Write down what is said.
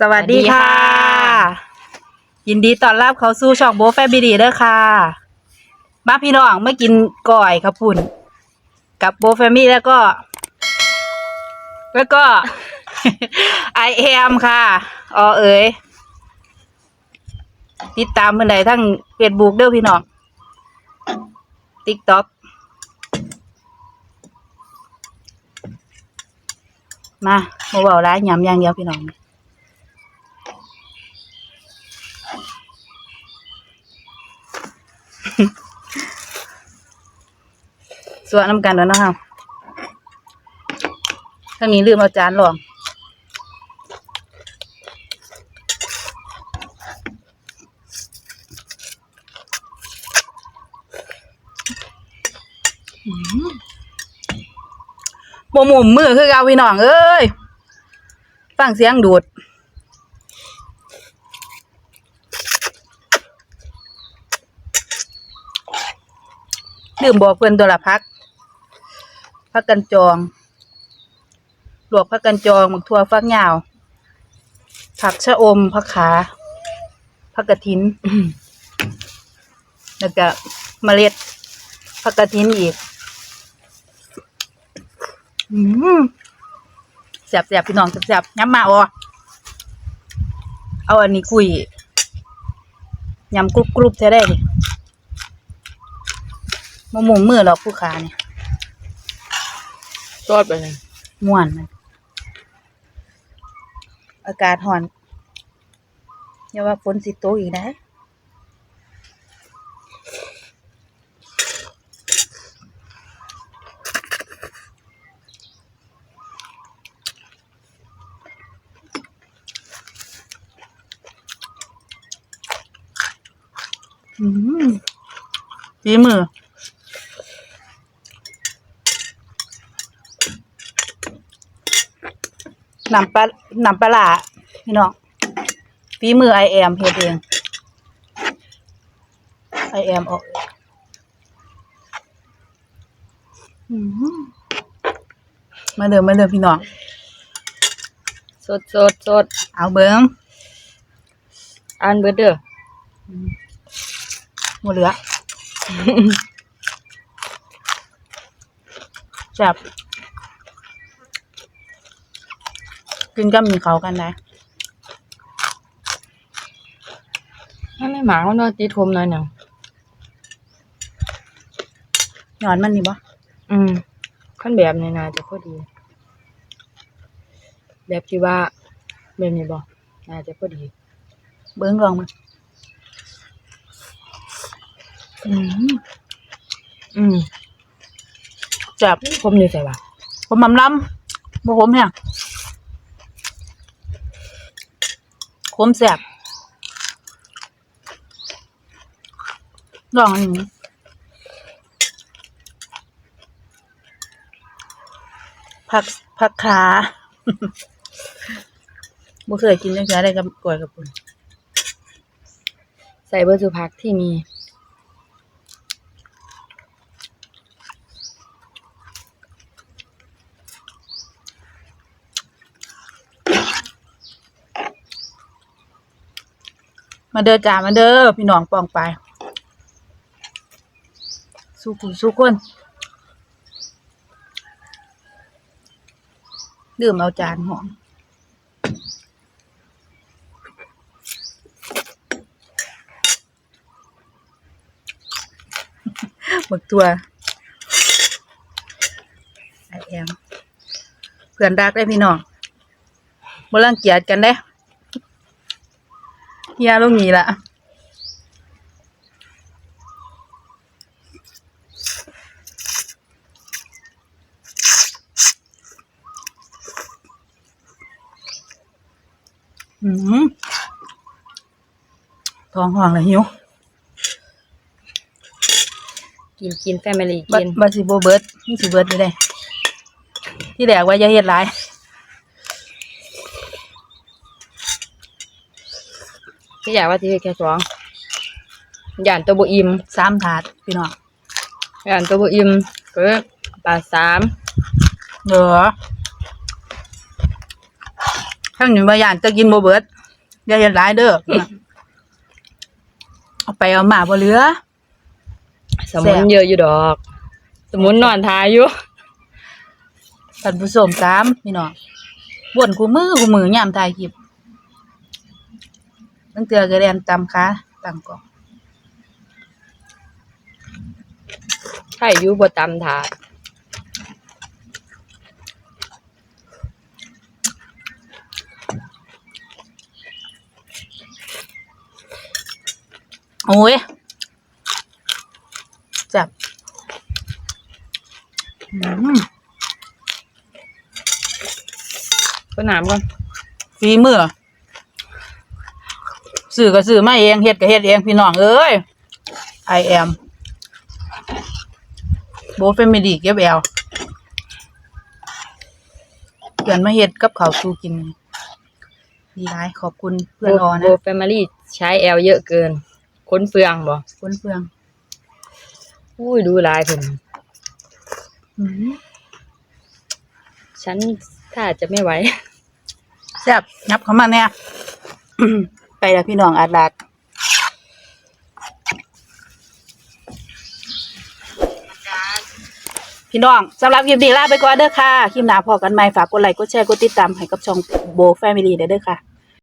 สวัสดีค่ะ ยินดีต้อนรับเข้าสู่ช่องโบแฟบิดีเด้อค่ะ มาพี่น้องไมากินก่อยครับปุ่น กับโบแฟมิแล้วก็ แล้วก็ ไอเอมค่ะอ๋อเอ๋ยติดตามเมื่อใดทั้งเฟซบุ๊กเด้อพี่น้องติ๊กต็อกมาโมเบาร้ายยำอย่างเดียวพี่น้อง ส่วนน้ำกันแล้วนะครับถ้ามีลืมเอาจานรองบ่หมุมมือคือเกาพี่น้อง เอ้ย ฟังเสียงดูดดื่มบอกเพื่อนตัวละพัก พักกันจองหลวกพักกันจองหมักทั่วฟักยาว ผักชะอมผักขาผักกระถิน แล้วก็เมล็ดผักกระถินอีกแสบแสบพี่น้องแสบแสบย้ำมาอ๋อเอาอันนี้กุยยำกรุบกรุบๆใช้ได้ดิมะม่วงมือหรอกผู้ขาเนี่ย รอดไปเลยม่วนมันอากาศห่อนอย่าว่าฝนสิตกอีกนะอืมฝีมือ น้ำปลาน้ำปลาร้าพี่น้องฝีมือไอแอมเฮ็ดเองไอแอมออกอื้อหือมาเดิมมาเดิมพี่น้องสดสดสดเอาเบิ้งอันเบอร์เดอร์หมดเหลือจับ กินก็มีเขาวกันนะถ้าไม่หมาก็นอนตีทมหน่อยหนึ่งหนอนมันนี่บ่อืมขั้นแบบนี้น่าจะพอดี แบบที่ว่าแบบนี้บ่น่าจะพอดี เบิ้งลองมันอืมอืมจับผมอยู่ใส่บ่ะผมมำล้ำบ่ผมเนี่ย คมแสบลองอันนี้ผักผักขาบ่เคยกินจังซี่ได้กับกล้วยกับปุ่นใส่เบอร์สุพักที่มี มาเด้อจ้ามาเด้อพี่น้องปองไป สู้ผู้สู้คนดื่มเอาจานหอมหมึกตัวไอแอมเพื่อนรักได้พี่น้องบ่รังเกียจกันได้ เฮียลูกนี้ละอืมท้องห่วงเลยหิวกินกินแฟมิลี่บักินบัสิโบเบิร์ดนี่สิเบิร์ดอยู่ได้ที่แดกว่าอย่าเฮ็ดหลาย ที่อยากว่าที่แค่สองย่านตัวบ่อิ่มสามถาดพี่น้องย่านตัวบ่อิ่มก็ปลาสามเด้อข้างหนึ่งบางอย่างจะกินโบเบิร์ตอย่าเห็นร้ายเด้อเอาไปเอามาบ่เหลือ สมุนเยอะอยู่ดอก สมุนนอนทายอยู่ท่านผู้ชมตามพี่น้องบ่นกูมือกูมือยามถ่ายคลิป ตั้งเตือกระเรียนตำค่ะตั้งกองใช่อยู่บ่ตำถาดโอ้ยจับอืมก็น้ำก่อน ฝีมือ สื่อก็สื่อมาเองเฮ็ดก็เฮ็ดเองพี่น้องเอ้ย I am โบเฟมิลี่เก็บแอลเพื่อนมาเฮ็ดกับเขาวสู้กิน ดีร้ายขอบคุณเพื่อนออโบนะแฟมิลี่ใช้แอลเยอะเกิน ค้นเฟืองบ่คนเพื่องอุ้ยดูลายเพิ่นอืมฉันถ้าจะไม่ไหว แซ่บนับเข้ามาเนี่ย ไปแล้วพี่น้องอาดลาดพี่น้องสำหรับคลิปนี้ลาไปก่อนเด้อค่ะ คลิปหน้าพอกันใหม่ฝากกดไลค์กดแชร์กดติดตามให้กับช่องโบแฟมิลี่เด้อค่ะ